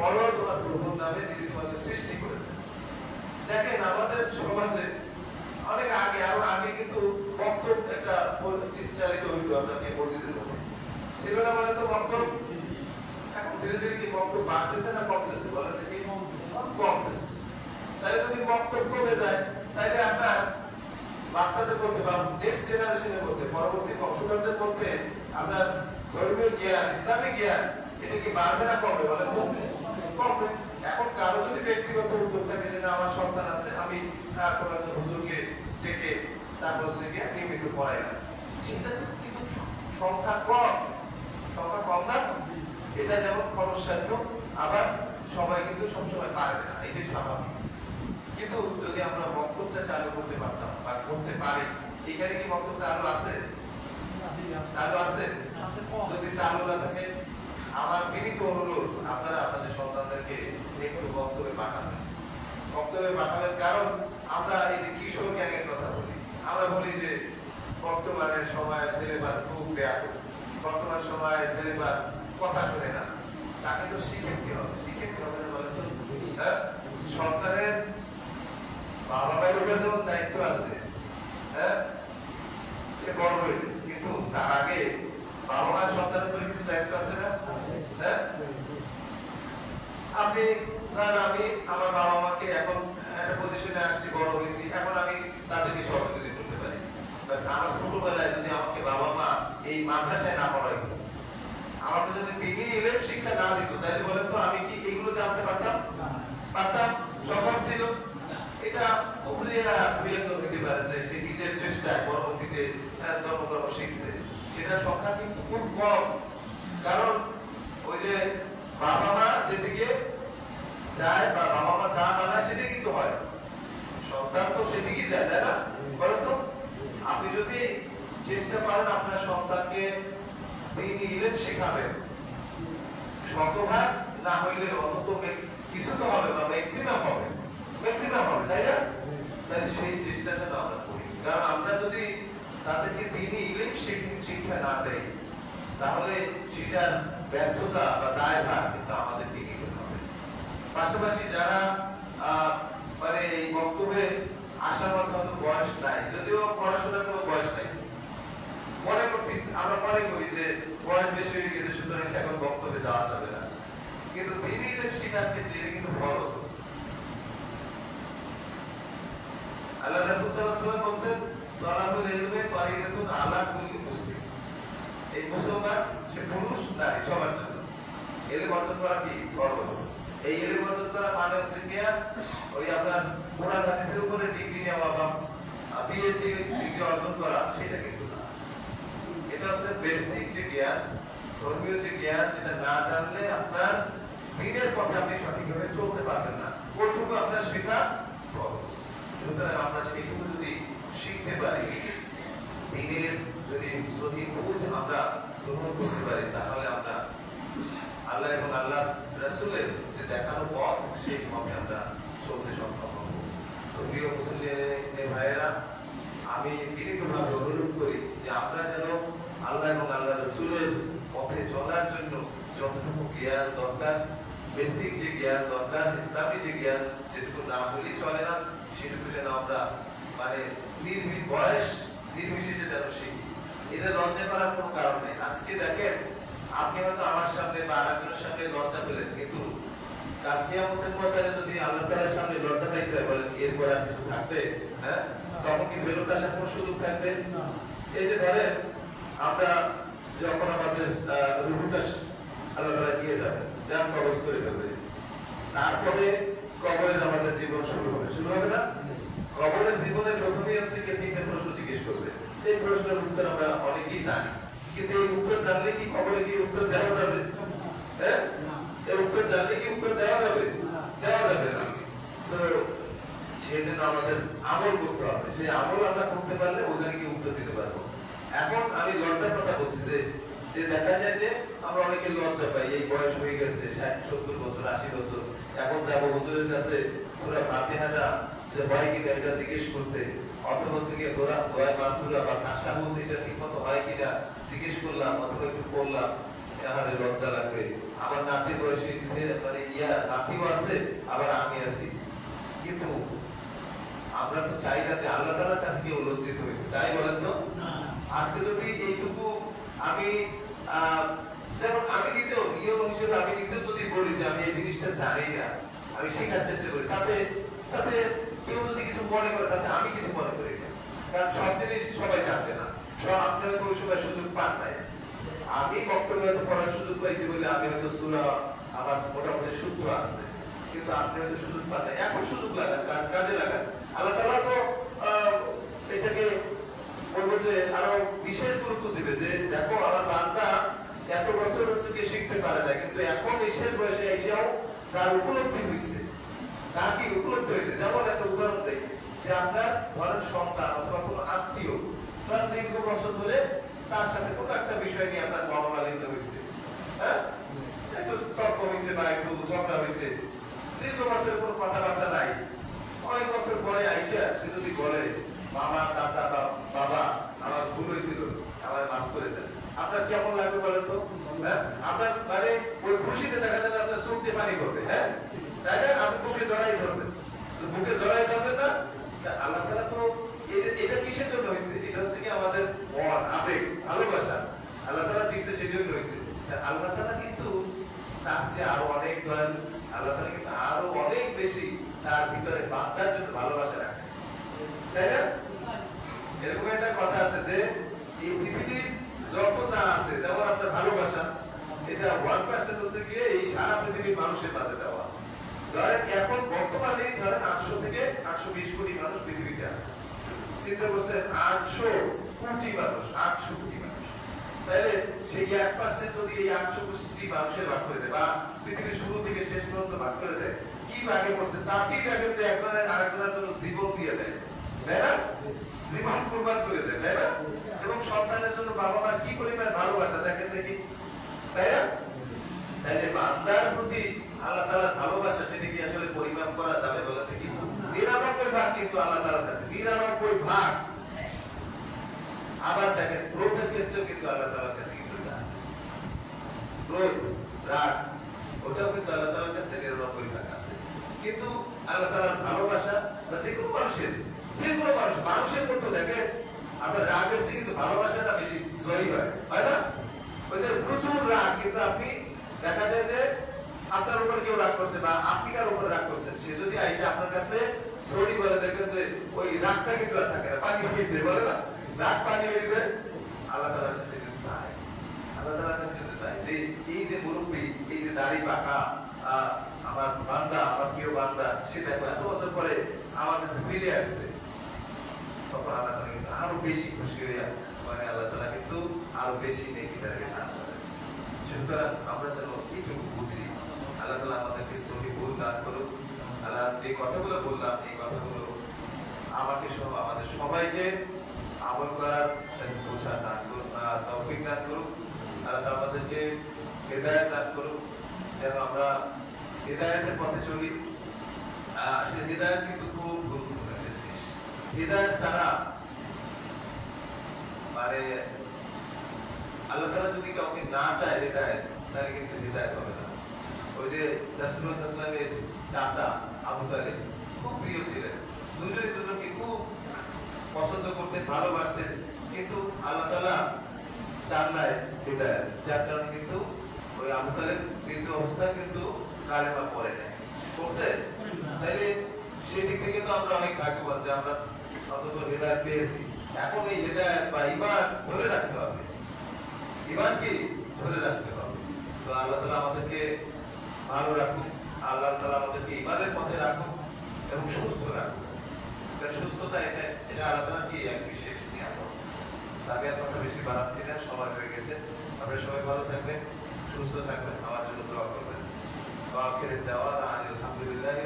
ফরজ আর প্রভুর নামে যিনি তোমাকে সৃষ্টি করেছেন। দেখেন আমাদের সমাজে অনেক আগে, আরও আগে কিন্তু বক্তব্য একটা চালিত হইতো আপনাকে মসজিদের মধ্যে। ছিল না বলে তো বক্তব্য এখন ধীরে ধীরে কি বক্তব্য বাড়তেছে না কমতেছে? বলেন কমতেছে। তাহলে যদি বক্তব্য কমে যায়, তাহলে আপনার বাচ্চাদের মধ্যে বা নেক্সট জেনারেশনের মধ্যে, পরবর্তী বংশধরদের মধ্যে আপনার ধর্মীয় জ্ঞান, ইসলামিক জ্ঞান, এটা কি বাড়বে না কমবে? বলে কমবে এখন কারও যদি ব্যক্তিগত উদ্যোগ থাকে যে না আমার সন্তান আছে আমি কোনো হুজুরকে ডেকে তারপর হচ্ছে গিয়ে নিয়মিত পড়াই না। সেটা কিন্তু সংখ্যা কম। সংখ্যা কম না? এটা যেমন খরচ সাধ্য আবার সবাই কিন্তু সবসময় পারবে না এটাই স্বাভাবিক। কিন্তু যদি আমরা বক্তব্যটা চালু করতে পারতাম বা করতে পারি এখানে কি বক্তব্য চালু আছে? চালু আছে? যদি চালু না থাকে আমার বিনীত অনুরোধ, আপনারা আপনাদের সন্তানদেরকে একটু বক্তব্যে পাঠাবেন। বক্তব্যে পাঠাবেন কারণ আমরা এই যে কিশোর জ্ঞানের কথা বলি, আমরা বলি যে বর্তমানের সময় ছেলেবার খুব ব্যাপক। বর্তমান সময়ে ছেলেবার কথা শুনে না। তাকে তো শিখে হবে। শিখে হবে বলেছেন হ্যাঁ? সন্তানের বাবা মায়ের উপরে যেমন দায়িত্ব আছে হ্যাঁ? সে বড় হয়েছে কিন্তু তার আগে বাবা মায়ের সন্তানের উপরে কিছু দায়িত্ব আছে না হ্যাঁ ধরেন আমি, আমার বাবা মাকে এখন একটা পজিশনে আসছি, বড় হয়েছি। এখন আমি তাদেরকে সহযোগিতা করতে পারি। আমার ছোটবেলায় যদি আমাকে বাবা মা এই মাদ্রাসায় না পড়াইতো, আমাকে যদি তিনি ইলেম শিক্ষা না দিত, তাহলে বলেন তো আমি কি এগুলো জানতে পারতাম সম্ভব ছিল এটা উপরিয়া দুই একজন হতে পারে যে সে নিজের চেষ্টায় পরবর্তীতে ধর্মকর্ম শিখছে সেটা সংখ্যা কিন্তু খুব কম কারণ ওই যে বাবা মা যেদিকে যায় বা বাবা মা যা বানায় সেটা কিন্তু হয় সন্তান তো সেদিকেই যায় তাই না? বলেন তো আপনি যদি চেষ্টা করেন আপনার সন্তানকে তিনি ইলেম শেখাবেন শতভাগ না হইলে অন্তত কিছু তো হবে বা ম্যাক্সিমাম হবে ম্যাক্সিমাম হবে তাই না? তাই সেই চেষ্টাটা আমরা করি। কারণ আমরা যদি তাদেরকে তিনি শিখ- শিক্ষা না দেই তাহলে সেটার ব্যর্থতা বা দায়ভার কিন্তু আমাদেরকে নিতে হবে। পাশাপাশি যারা আহ, মানে এই বক্তব্যে আসার মতো বয়স নাই। যদিও পড়াশোনার কোনো বয়স নাই। মনে করতে আমরা মনে করি যে বয়স বেশি হয়ে গেছে, সুতরাং এখন বক্তব্যে যাওয়া যাবে না। কিন্তু শিকার ক্ষেত্রে এটা কিন্তু ফরজ। আল্লাহ সাল্লাল্লাহু আলাইহি বলেন ফারিদাতুন আলা কুল্লি মুসলিম। এই মুসলমান, সে পুরুষ নারী সবার জন্য। এলেম অর্জন করা কি? এই করা মানে হচ্ছে ওই আপনার উপরে ডিগ্রি নেওয়া বা ডিগ্রি অর্জন করা, সেটা কিন্তু না। এটা হচ্ছে বেসিক যে জ্ঞান, ধর্মীয় যে জ্ঞান, যেটা না জানলে আপনার পথে আপনি সঠিকভাবে চলতে পারবেন না। আপনার শেখা সুতরাং আমরা সেইটুকু যদি শিখতে পারি দিনের যদি সহি বুঝ আমরা গ্রহণ করতে পারি, তাহলে আমরা আল্লাহ এবং আল্লাহ রাসূলের যে দেখানো পথ সেই পথে আমরা চলতে সক্ষম হব। তো প্রিয় মুসলিমের ভাইয়েরা, আমি বিনীতভাবে অনুরোধ করি যে আমরা যেন আল্লাহ এবং আল্লাহ রসুলের পথে চলার জন্য যতটুকু জ্ঞান দরকার বেসিক যে জ্ঞান দরকার, ইসলামী যে জ্ঞান, যেটুকু না হলেই চলে না, সেটুকু যেন আমরা মানে নির্ভীক বয়স, নির্বিশেষে যেন শিখি। এটা লজ্জা করার কোনো কারণ নেই। আজকে দেখেন, আপনি হয়তো আমার সামনে বা আরেকজনের সামনে লজ্জা পেলেন, কিন্তু কাল কিয়ামতের ময়দানে যদি আল্লাহ তাআলার সামনে লজ্জা পাইতে বলেন এরপর আর কিছু থাকবে? হ্যাঁ? তখন কি ফেরত আসার কোনো সুযোগ থাকবে? এই যে ধরেন আমরা যখন আমাদের রুহুটা আল্লাহ তাআলা দিয়ে যাবে যান কবজ করে ফেলবে তারপরে কবরে আমাদের জীবন শুরু হবে। শুরু হবে না? কবরের জীবনের প্রথমেই হচ্ছে কি তিনটে প্রশ্ন জিজ্ঞেস করবে। এই প্রশ্নের উত্তর আমরা অনেকেই জানি। কিন্তু এই উত্তর জানলে কি কবরে কি উত্তর দেওয়া যাবে হ্যাঁ এর উত্তর জানলে কি উত্তর দেওয়া যাবে দেওয়া যাবে না তো সেই জন্য আমাদের আমল হবে আমল আমরা করতে পারলে ওখানে কি উত্তর দিতে পারব। এখন আমি লজ্জার কথা বলছি যে যে দেখা যায় যে আমরা অনেকে লজ্জা পাই, এই বয়স হয়ে গেছে, ষাট, সত্তর বছর, আশি বছর, এখন যাব হুজুরের কাছে সুরা ফাতিহাটা যে হয় কিনা এটা জিজ্ঞেস করতে, অথবা হচ্ছে গিয়ে দোয়া দোয়া মাসুরা বা বলতে এটা ঠিক মতো হয় কিনা জিজ্ঞেস করলাম, অথবা একটু পড়লাম আমার লজ্জা লাগবে। আমার নাতি বয়সে মানে ইয়া, নাতিও আছে, আবার আমি আছি। কিন্তু আমরা তো চাই না যে আল্লাহ তাআলার কাছে কেউ লজ্জিত হইতে চাই বলেন তো? আজকে যদি এইটুকু আমি যেমন আমি নিজেও নিয়ম হিসেবে আমি নিজেও যদি বলি যে আমি এই জিনিসটা জানি না আমি শেখার চেষ্টা করি তাতে তাতে কেউ যদি কিছু মনে করে তাতে আমি কিছু মনে করি না। কারণ সব জিনিস সবাই জানবে না। সব আপনারা তো ওই সময় সুযোগ পান নাই। আমি বক্তব্য হয়তো পড়ার সুযোগ পাইছি বলে আমি হয়তো সুরা আমার মোটামুটি সূত্র আছে। কিন্তু আপনি হয়তো সুযোগ পান নাই। এখন সুযোগ লাগান কাজে লাগান। আল্লাহ তাআলা তো এটাকে বলব যে আরও বিশেষ গুরুত্ব দিবে যে, দেখো আমার বান্দা এত বছর হচ্ছে কি শিখতে পারে না, কিন্তু এখন বয়সে এসেও তার উপলব্ধি হয়েছে তার কি উপলব্ধি হয়েছে যেমন একটা উদাহরণ দেই, যে আপনার ধরেন সন্তান অথবা কোনো আত্মীয় তার দীর্ঘ বছর ধরে তার সাথে কোনো একটা বিষয় নিয়ে আপনার মনোমালিন্য হয়েছে হ্যাঁ? একটু তর্ক হয়েছে বা একটু ঝগড়া হয়েছে দীর্ঘ বছরের কোনো কথাবার্তা নাই। আইসা, সে যদি বলে, বাবা, চাচা বাবা, আমার ভুল হয়েছিল আমার মাফ করে দেন। আপনার কেমন লাগবে বলেন তো? হ্যাঁ? আপনার মানে ওই খুশিতে দেখা যাবে আপনার পানি করবে হ্যাঁ? তাই না? আপনি বুকে জড়াই ধরবেন। বুকে জড়াই না? আল্লাহ তাআলা তো এটা- কিসের জন্য হয়েছে? এটা হচ্ছে কি আমাদের মন, আবেগ, ভালোবাসা। আল্লাহ তাআলা দিচ্ছে সেই জন্য হয়েছে আল্লাহ তাআলা কিন্তু তার চেয়ে আরও অনেক ধরেন, আল্লাহ তাআলা কিন্তু আরও অনেক তার ভিতরে বান্দার জন্য ভালোবাসা রাখে। তাই না? এরকম একটা কথা আছে যে এই পৃথিবীর যত যা আছে, যেমন আপনার ভালোবাসা, এটা ওয়ান পার্সেন্ট হচ্ছে গিয়ে এই সারা পৃথিবীর মানুষের মাঝে দেওয়া। ধরেন, এখন বর্তমানে ধরেন আটশো থেকে আটশো বিশ কোটি মানুষ পৃথিবীতে আছে। চিন্তা করছেন, আটশো কোটি মানুষ, আটশো কোটি মানুষ। তাহলে সেই এক পার্সেন্ট যদি এই আটশো কোটি মানুষের ভাগ করে দেয় বা পৃথিবীর শুরু থেকে শেষ পর্যন্ত ভাগ করে দেয় কি ভাগে করছে? তাতেই দেখেন যে একজনের আরেকজনের জন্য জীবন দিয়ে দেয়। তাই না? জীবন কুরবান করে দেয়, তাই না? এবং সন্তানের জন্য বাবা মার কি পরিমাণ ভালোবাসা দেখেন দেখি। তাই না? তাহলে বান্দার প্রতি আল্লাহ তাআলার ভালোবাসা সেটা কি আসলে করা যাবে থেকে নিরানব্বই ভাগ কিন্তু আল্লাহ কাছে, নিরানব্বই ভাগ। আবার দেখেন ক্রোধের ক্ষেত্রেও কিন্তু আল্লাহ তাআলার কাছে কিন্তু। ক্রোধ রাগ ওটাও কিন্তু আল্লাহ কাছে নিরানব্বই ভাগ আছে। কিন্তু আল্লাহ তাআলার ভালোবাসা বা যে কোনো মানুষের যে কোনো মানুষ মানুষের মধ্যে দেখেন আপনার রাগের চেয়ে কিন্তু ভালোবাসাটা বেশি জয়ী হয় হয় না? ওই যে প্রচুর রাগ কিন্তু আপনি দেখা যায় যে আপনার উপর কেউ রাগ করছে বা আপনি কার উপর রাগ করছেন সে যদি আইসে আপনার কাছে সরি বলে দেখেন যে ওই রাগটা কিন্তু আর থাকে না পানি হয়েছে বলে না? রাগ পানি হয়েছে আল্লাহ তাআলার কাছে কিন্তু তাই আল্লাহ তাআলার কাছে কিন্তু তাই। যে এই যে মুরব্বী এই যে দাড়ি পাকা আহ, আমার বান্দা আমার প্রিয় বান্দা সে দেখো এত বছর পরে আমার কাছে ফিরে আসছে। তখন আল্লাহ তাআলা কিন্তু আরও বেশি খুশি হইয়া মানে আল্লাহ তাআলা কিন্তু আরও বেশি নেকি তাকে দান করেন। সুতরাং আমরা যেন এইটুকু বুঝি, আল্লাহ তাআলা আমাদেরকে সহি ভুল দান করুক। আল্লাহ যে কথাগুলো বললাম, এই কথাগুলো আমাকে সহ আমাদের সবাইকে আমল করার বোঝার দান করুক তৌফিক দান করুক। আল্লাহ আমাদেরকে হেদায়েত দান করুক। যেন আমরা হেদায়েতের পথে চলি আসলে হেদায়েত কিন্তু খুব গুরুত্বপূর্ণ একটা জিনিস। হৃদয় ছাড়া মানে আল্লাহ তাআলা যদি কাউকে না চায় হৃদায়ত তাহলে কিন্তু হৃদায়ত হবে না। ওই যে সাল্লাল্লাহু চাচা আবু তালিব খুব প্রিয় ছিলেন। দুজনে দুজনকে খুব পছন্দ করতেন, ভালোবাসতেন, কিন্তু আল্লাহ তাআলা চান নাই হৃদায়ত যার কারণে কিন্তু ওই আবু তালিব কিন্তু অবস্থায় কিন্তু কালেমা পড়ে নেয় করছে তাইলে সেদিক থেকে তো আমরা অনেক ভাগ্যবান যে আমরা অন্তত হৃদায়ত পেয়েছি। এখন এই হৃদায়ত বা ইমান ধরে রাখতে হবে। ইমান কি? ধরে রাখতে হবে। তো আল্লাহ তাআলা আমাদেরকে ভালো রাখুন আল্লাহ তাআলা আমাদেরকে ইমানের পথে রাখুন এবং সুস্থ রাখুন সুস্থতা এটা এটা আল্লাহ তাআলার কি এক বিশেষ নিয়ামত? তাকে আর কথা বেশি বাড়াচ্ছি না, সময় হয়ে গেছে। আপনারা সবাই ভালো থাকবেন। সুস্থ থাকবেন আমার জন্য দোয়া করবেন। দোয়া আখির দেওয়া আলহামদুলিল্লাহি